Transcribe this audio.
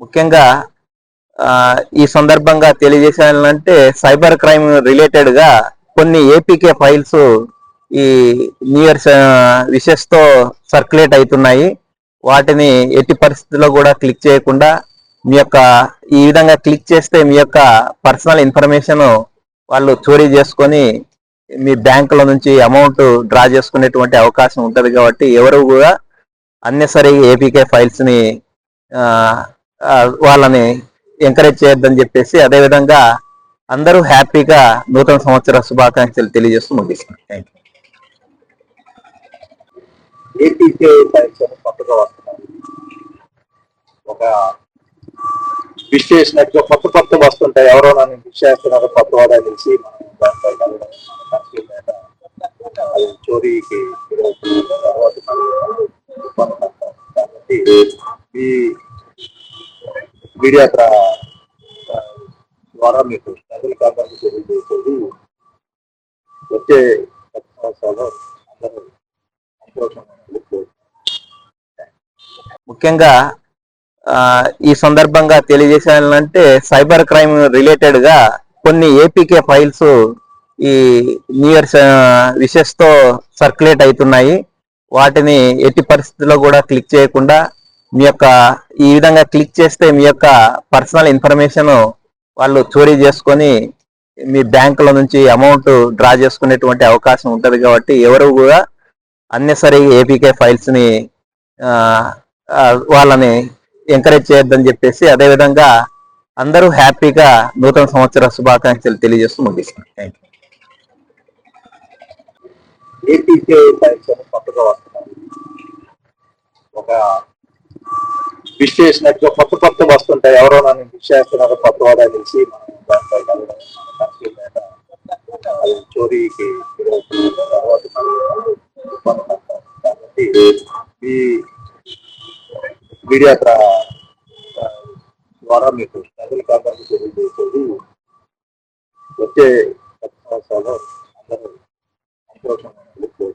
ముఖ్యంగా ఈ సందర్భంగా తెలియజేసాలంటే సైబర్ క్రైమ్ రిలేటెడ్గా కొన్ని ఏపీకే ఫైల్స్ ఈ న్యూ ఇయర్ విషెస్తో సర్క్యులేట్ అవుతున్నాయి వాటిని ఎట్టి పరిస్థితుల్లో కూడా క్లిక్ చేయకుండా మీ యొక్క ఈ విధంగా క్లిక్ చేస్తే మీ యొక్క పర్సనల్ ఇన్ఫర్మేషన్ వాళ్ళు చోరీ చేసుకొని మీ బ్యాంకుల నుంచి అమౌంట్ డ్రా చేసుకునేటువంటి అవకాశం ఉంటుంది కాబట్టి ఎవరు కూడా అన్నెసరీ ఏపీకే ఫైల్స్ని వాళ్ళని ఎంకరేజ్ చేయొద్దని చెప్పేసి అదే విధంగా అందరూ హ్యాపీగా నూతన సంవత్సర శుభాకాంక్షలు తెలియజేస్తూ ముగిస్తున్నాను థ్యాంక్ యూ ఏపీకే కొత్తగా వస్తున్నాయి ఒక విష్ చేసినట్టుగా కొత్త కొత్త వస్తుంటాయి ఎవరో నన్ను విష్ చేస్తున్నారు కొత్త వాడా తెలిసి మనం చోరీకి గురవుతుంది. తర్వాత మనం ఇబ్బంది పడతాం. కాబట్టి ఈ మీడియా ద్వారా మీకు ప్రజలకు అందరికీ తెలియజేసేది వచ్చే కొత్త సంవత్సరాలు అందరూ సంతోషంగా ముఖ్యంగా ఈ సందర్భంగా తెలియజేసాలంటే సైబర్ క్రైమ్ రిలేటెడ్గా కొన్ని ఏపీకే ఫైల్స్ ఈ న్యూ ఇయర్ విషెస్తో సర్క్యులేట్ అవుతున్నాయి. వాటిని ఎట్టి పరిస్థితుల్లో కూడా క్లిక్ చేయకుండా మీ యొక్క ఈ విధంగా క్లిక్ చేస్తే మీ యొక్క పర్సనల్ ఇన్ఫర్మేషన్ వాళ్ళు చోరీ చేసుకొని మీ బ్యాంకుల నుంచి అమౌంట్ డ్రా చేసుకునేటువంటి అవకాశం ఉంటుంది కాబట్టి ఎవరు కూడా అన్నెసరీ ఏపీకే ఫైల్స్ని వాళ్ళని ఎంకరేజ్ చేయొద్దని చెప్పేసి అదేవిధంగా అందరూ హ్యాపీగా నూతన సంవత్సర శుభాకాంక్షలు తెలియజేస్తూ ముగిస్తాను థ్యాంక్ యూ ఏపీకే ఫైల్స్ కొత్తగా వస్తున్నాయి ఒక విష్ చేసినట్టుగా కొత్త కొత్త వస్తుంటాయి. ఎవరో నన్ను విష్ చేస్తున్నారు కొత్త వాడా తెలిసి అది చోరీకి తర్వాత కాబట్టి ఈ మీడియా ద్వారా మీకు ప్రజల అందరికీ తెలియజేసేది వచ్చే కొత్త సంవత్సరాలు అందరూ సంతోషంగా